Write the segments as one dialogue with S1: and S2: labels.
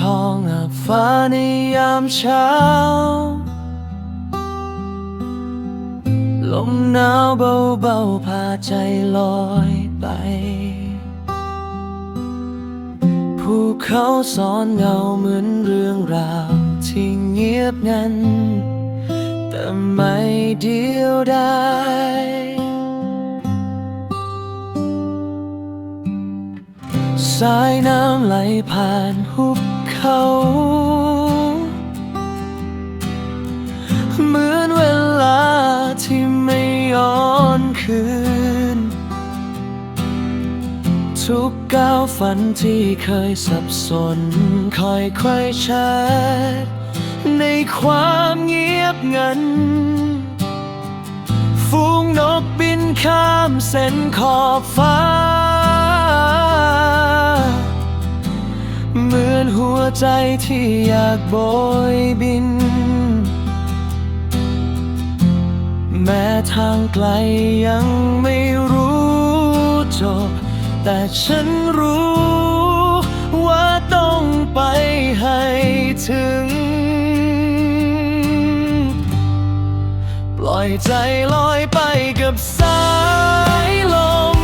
S1: ทองอาบฟ้าในยามเช้า ลมหนาวเบาๆพาใจลอยไป ภูเขาสอนเงาเหมือนเรื่องราวที่เงียบงัน แต่ไม่เดียวดายสายน้ำไหลผ่านหุบ เขาเหมือนเวลาที่ไม่ย้อนคืน ทุกก้าวฝันที่เคยสับสนคอยคอยชัดในความเงียบงันฟูงนกบินข้ามเส้นขอบฟ้า ใจที่อยากโบยบิน แม้ทางไกลยังไม่รู้จบ แต่ฉันรู้ว่าต้องไปให้ถึง ปล่อยใจลอยไปกับสายลม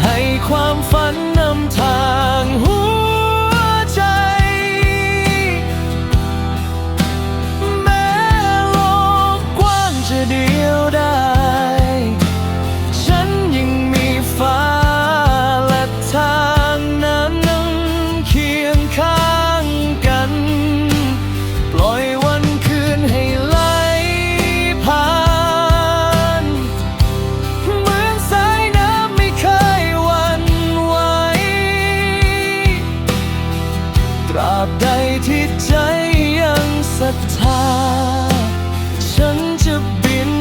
S1: ให้ความฝันนำทาง ที่ใจยังศรัทธา ฉันจะบิน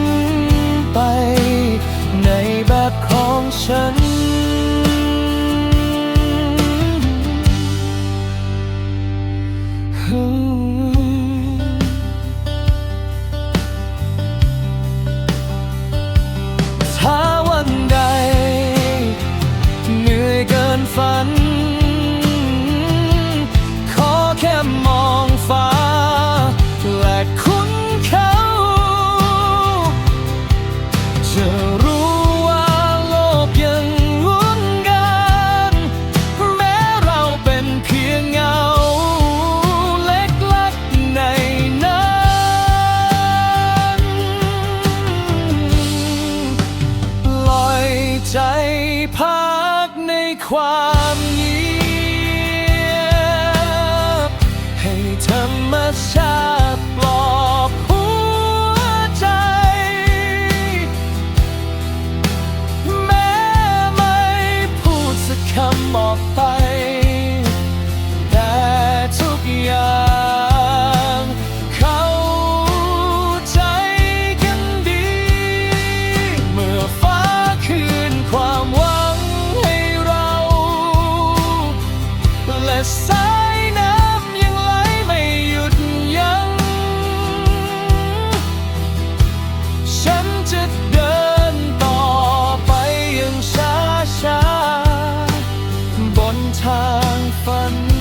S1: ไป ในแบบของฉันถ้าวันใด เหนื่อยเกินฝัน ใจพักในความเงียบให้ธรรมชาติ ทางฝัน